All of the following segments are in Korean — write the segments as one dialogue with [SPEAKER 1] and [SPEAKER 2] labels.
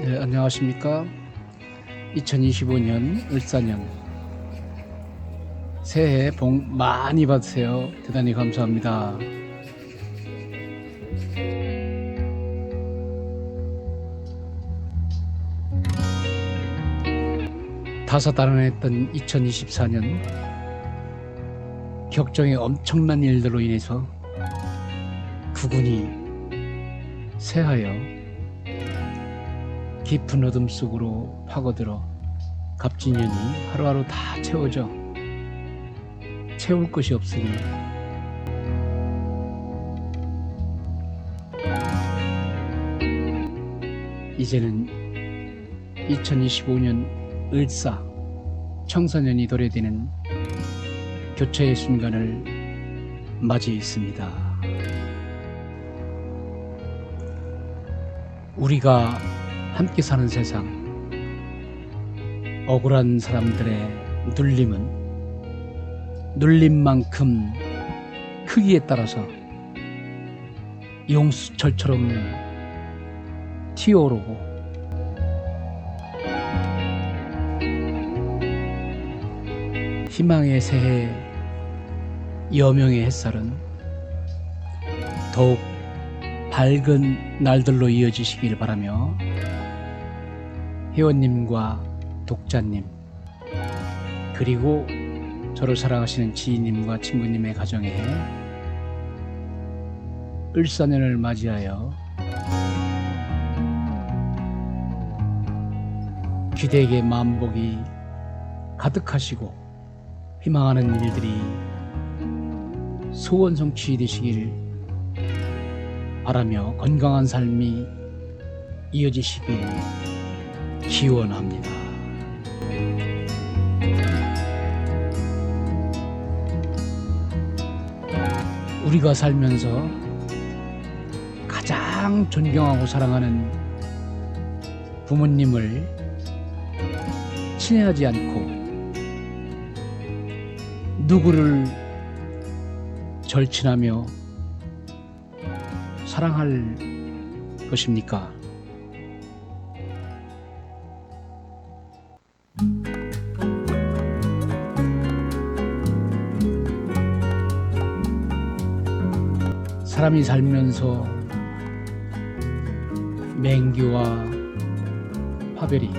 [SPEAKER 1] 네, 안녕하십니까. 2025년 을사년 새해 복 많이 받으세요. 대단히 감사합니다. 다사다난했던 2024년 격정의 엄청난 일들로 인해서 구군이 새하여 깊은 어둠 속으로 파고들어 갑진년이 하루하루 다 채워져 채울 것이 없으니 이제는 2025년 을사 청소년이 도래되는 교체의 순간을 맞이했습니다. 우리가 함께 사는 세상, 억울한 사람들의 눌림은 눌림만큼 크기에 따라서 용수철처럼 튀어오르고. 희망의 새해 여명의 햇살은 더욱 밝은 날들로 이어지시길 바라며 회원님과 독자님 그리고 저를 사랑하시는 지인님과 친구님의 가정에 을사년을 맞이하여 귀대에게 만복이 가득하시고 희망하는 일들이 소원 성취되시길 바라며 건강한 삶이 이어지시길 기원합니다. 우리가 살면서 가장 존경하고 사랑하는 부모님을 친애하지 않고 누구를 절친하며 사랑할 것입니까? 사람이 살면서 맹교와 파별이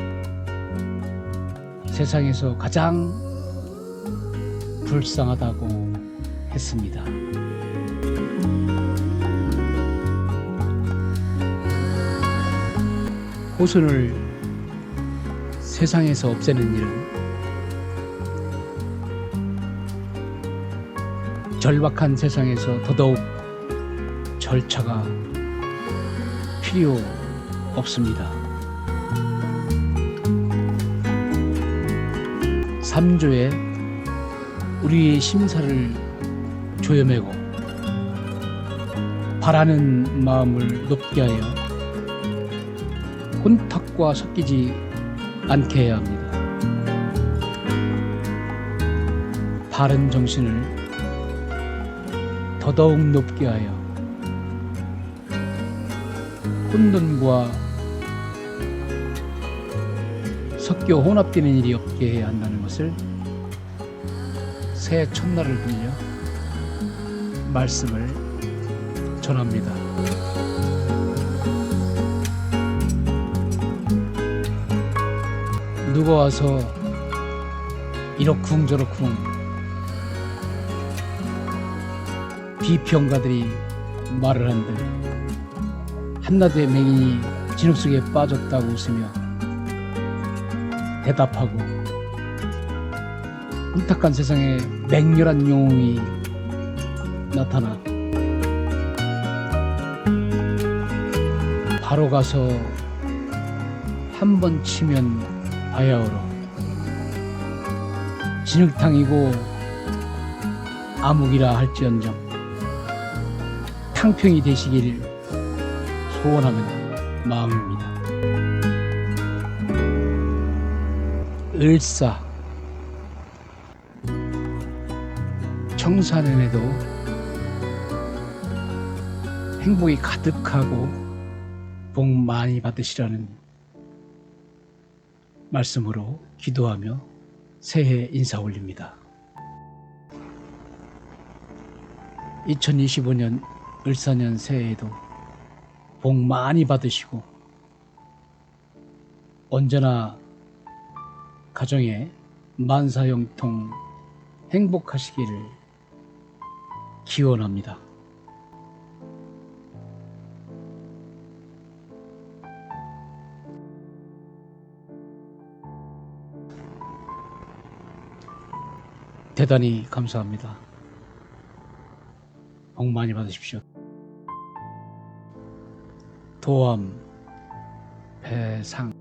[SPEAKER 1] 세상에서 가장 불쌍하다고 했습니다. 호선을 세상에서 없애는 일은 절박한 세상에서 더더욱 절차가 필요 없습니다. 3조에 우리의 심사를 조여매고 바라는 마음을 높게 하여 혼탁과 섞이지 않게 해야 합니다. 바른 정신을 더더욱 높게 하여 혼돈과 섞여 혼합되는 일이 없게 해야 한다는 것을 새해 첫날을 빌려 말씀을 전합니다. 누가 와서 이러쿵저러쿵 비평가들이 말을 한들 한나두의 맹인이 진흙 속에 빠졌다고 웃으며 대답하고 혼탁한 세상에 맹렬한 영웅이 나타나 바로 가서 한 번 치면 바야흐로 진흙탕이고 암흑이라 할지언정 탕평이 되시길 소원하는 마음입니다. 을사 청산연에도 행복이 가득하고 복 많이 받으시라는 말씀으로 기도하며 새해 인사 올립니다. 2025년 을사년 새해에도 복 많이 받으시고 언제나 가정에 만사형통 행복하시기를 기원합니다. 대단히 감사합니다. 복 많이 받으십시오. 도암 배상